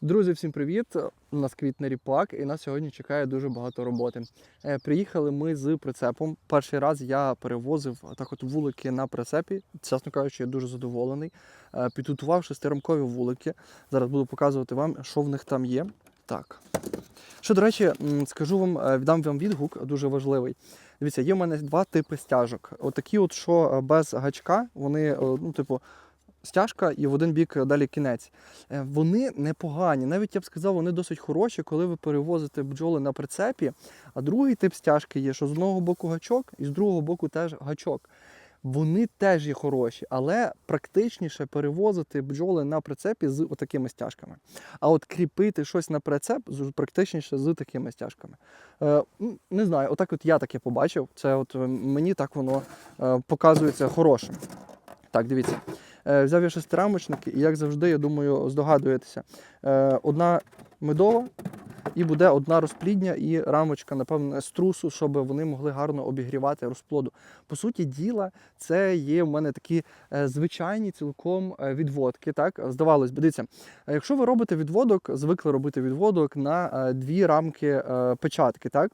Друзі, всім привіт! У нас квітне ріпак, і нас сьогодні чекає дуже багато роботи. Е, Приїхали ми з прицепом. Перший раз я перевозив так от вулики на прицепі. Чесно кажучи, я дуже задоволений. Е, Підготував шестирамкові вулики. Зараз буду показувати вам, що в них там є. Так. Що, до речі, скажу вам, е, віддам вам відгук дуже важливий. Дивіться, є в мене два типи стяжок. Отакі, от, що е, без гачка, вони, е, ну, типу, стяжка і в один бік далі кінець. Е, Вони непогані. Навіть я б сказав, вони досить хороші, коли ви перевозите бджоли на прицепі. А другий тип стяжки є, що з одного боку гачок, і з другого боку теж гачок. Вони теж є хороші, але практичніше перевозити бджоли на прицепі з такими стяжками. А от кріпити щось на прицеп практичніше з такими стяжками. Е, не знаю, отак от я таке побачив. Це от е, мені так воно е, показується хорошим. Так, дивіться. Е, Взяв я шестирамочники, і як завжди, я думаю, здогадуєтеся. Е, Одна медова і буде одна розплідня і рамочка, напевно, з трусу, щоб вони могли гарно обігрівати розплоду. По суті діла, це є в мене такі е, звичайні цілком відводки. Так, здавалось би, дивіться, якщо ви робите відводок, звикли робити відводок на дві рамки печатки, так.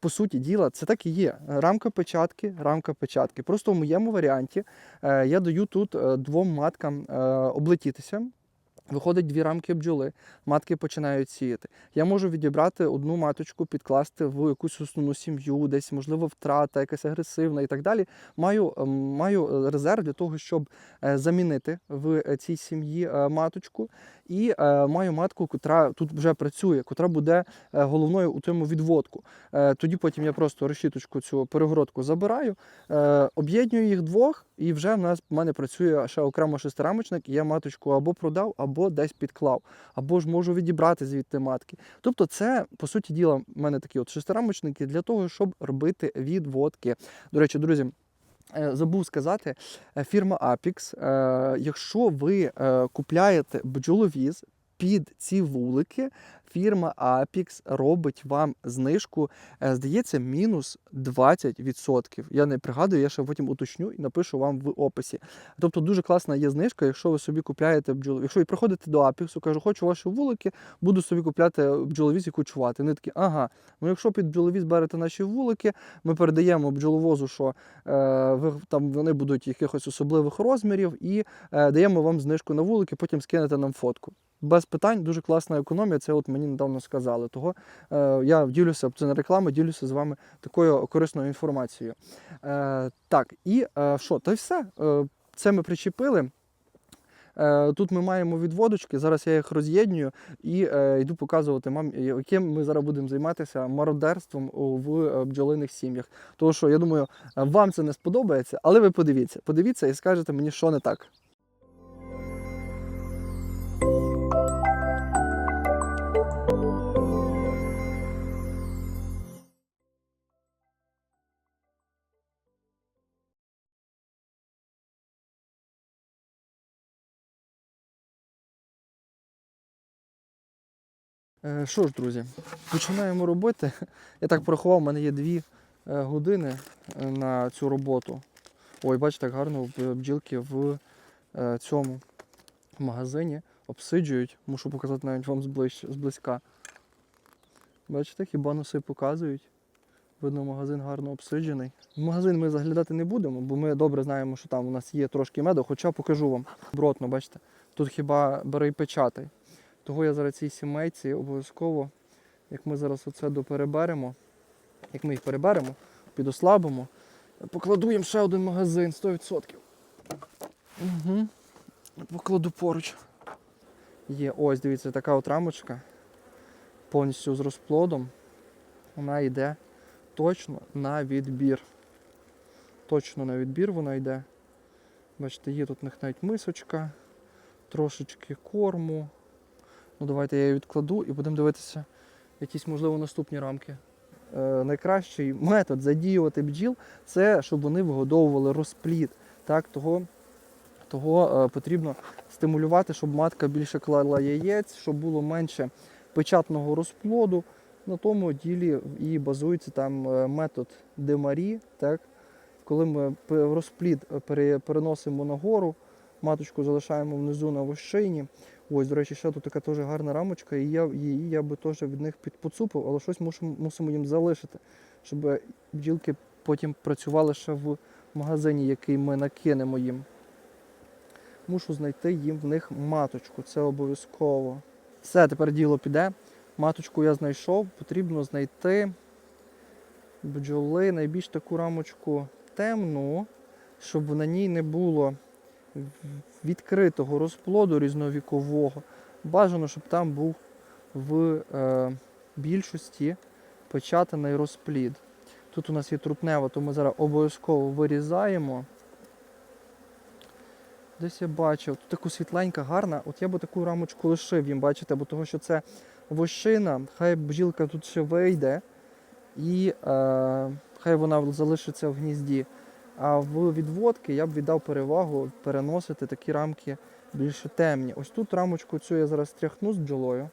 По суті діла, це так і є. Рамка печатки, рамка печатки. Просто в моєму варіанті е, я даю тут е, двом маткам е, облетітися. Виходить дві рамки бджоли, матки починають сіяти. Я можу відібрати одну маточку, підкласти в якусь основну сім'ю, десь, можливо, втрата, якась агресивна і так далі. Маю, ем, маю е, резерв для того, щоб е, замінити в е, цій сім'ї маточку. І маю матку, котра тут вже працює, котра буде головною у цьому відводку. Тоді потім я просто решіточку цю перегородку забираю, об'єднюю їх двох, і вже в нас в мене працює ще окремо шестирамочник, і я маточку або продав, або десь підклав, або ж можу відібрати звідти матки. Тобто, це, по суті діла, в мене такі от шестирамочники для того, щоб робити відводки. До речі, друзі. е, Забув сказати, е, фірма Apix, е, якщо ви купляєте бджоловіз під ці вулики, фірма Apix робить вам знижку, е, здається, мінус 20%. Я не пригадую, я ще потім уточню і напишу вам в описі. Тобто дуже класна є знижка, якщо ви собі купляєте бджоловіз. Якщо ви приходите до Apix, кажу, хочу ваші вулики, буду собі купляти бджоловіз і кучувати. Вони такі, ага, ну якщо під бджоловіз берете наші вулики, ми передаємо бджоловозу, що е, ви, там вони будуть якихось особливих розмірів, і е, даємо вам знижку на вулики, потім скинете нам фотку. Без питань, дуже класна економія. Це от мені недавно сказали. Того е, я ділюся це не реклама, ділюся з вами такою корисною інформацією. Е, так, і е, що? Та й все. Це ми причепили. Тут ми маємо відводочки, зараз я їх роз'єднюю і е, йду показувати вам, яким ми зараз будемо займатися мародерством в бджолиних сім'ях. Тому що я думаю, вам це не сподобається, але ви подивіться. Подивіться і скажете мені, що не так. Що ж, друзі, починаємо робити. Я так порахував, у мене є дві е, години е, на цю роботу. Ой, бачите, як гарно бджілки в е, цьому магазині обсиджують. Мушу показати навіть вам зблизька. Бачите, хіба носи показують. Видно, магазин гарно обсиджений. В магазин ми заглядати не будемо, бо ми добре знаємо, що там у нас є трошки меду, хоча покажу вам. Бротно, бачите. Тут хіба бери й печатай. Того я зараз цій сімейці обов'язково, як ми зараз оце допереберемо, як ми їх переберемо, підослабимо, покладу їм ще один магазин 100%. Угу. Покладу поруч. Є, ось, дивіться, така от рамочка. Повністю з розплодом. Вона йде точно на відбір. Точно на відбір вона йде. Бачите, є тут в них навіть мисочка, трошечки корму. Ну, давайте я її відкладу і будемо дивитися якісь, можливо, наступні рамки. Е, найкращий метод задіювати бджіл це щоб вони вигодовували розплід. Так, того, того е, потрібно стимулювати, щоб матка більше клала яєць, щоб було менше печатного розплоду. На тому ділі і базується там е, метод Демарі. Так? Коли ми розплід пере- переносимо нагору, маточку залишаємо внизу на вощині. Ось, до речі, ще тут така теж гарна рамочка, і я, її я би теж від них підпоцупив, але щось мусимо, мусимо їм залишити, щоб бджілки потім працювали ще в магазині, який ми накинемо їм. Мушу знайти їм в них маточку, це обов'язково. Все, тепер діло піде. Маточку я знайшов, потрібно знайти бджоли, найбільш таку рамочку темну, щоб на ній не було відкритого розплоду різновікового. Бажано, щоб там був в е, більшості початаний розплід. Тут у нас є трутнева, то ми зараз обов'язково вирізаємо. Десь я бачив, тут таку світленька, гарна. От я би таку рамочку лишив їм, бачите, бо того, що це вощина, хай бджілка тут ще вийде і е, хай вона залишиться в гнізді. А в відводки я б віддав перевагу переносити такі рамки більше темні. Ось тут рамочку цю я зараз стряхну з бджолою.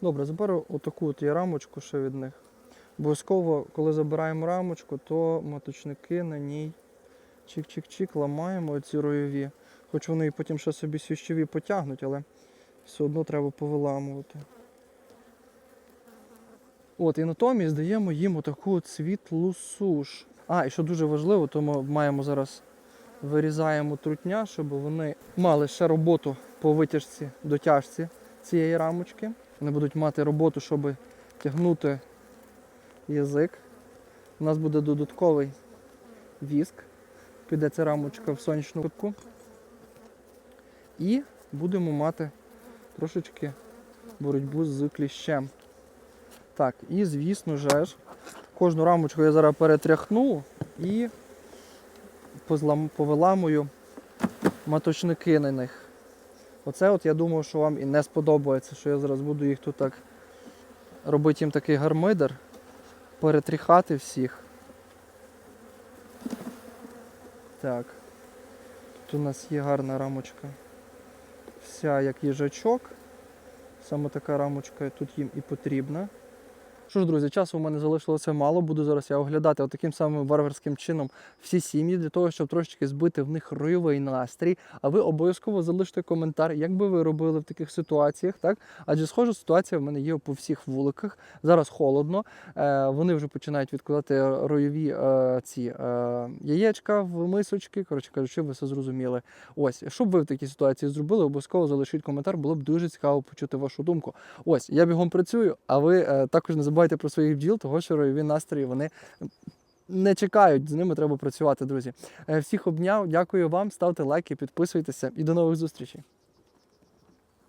Добре, заберу отаку от я рамочку ще від них. Обов'язково, коли забираємо рамочку, то маточники на ній чик-чик-чик ламаємо ці ройові. Хоч вони потім ще собі свіщові потягнуть, але все одно треба повиламувати. От, і натомість даємо їм отаку от світлу суш. А, і що дуже важливо, то ми маємо зараз вирізаємо трутня, щоб вони мали ще роботу по витяжці, дотяжці цієї рамочки. Вони будуть мати роботу, щоб тягнути язик. У нас буде додатковий віск. Піде ця рамочка в сонячну кутку. І будемо мати трошечки боротьбу з кліщем. Так, і звісно же ж, кожну рамочку я зараз перетряхну і повиламую маточники на них. Оце от я думав, що вам і не сподобається, що я зараз буду їх тут так робити їм такий гармидер, перетріхати всіх. Так. Тут у нас є гарна рамочка. Вся як їжачок. Саме така рамочка тут їм і потрібна. Що ж, друзі, часу у мене залишилося мало. Буду зараз я оглядати таким самим варварським чином всі сім'ї для того, щоб трошечки збити в них ройовий настрій. А ви обов'язково залиште коментар, як би ви робили в таких ситуаціях, так? Адже схожа ситуація в мене є по всіх вуликах. Зараз холодно. Е, вони вже починають відкладати ройові е, ці е, яєчка в мисочки. Коротше кажучи, ви все зрозуміли. Ось, що б ви в такій ситуації зробили, обов'язково залишіть коментар, було б дуже цікаво почути вашу думку. Ось, я бігом працюю, а ви також не забувайте про своїх бджіл, того що ройові настрої вони не чекають, з ними треба працювати, друзі. Е, всіх обняв, дякую вам, ставте лайки, підписуйтеся і до нових зустрічей.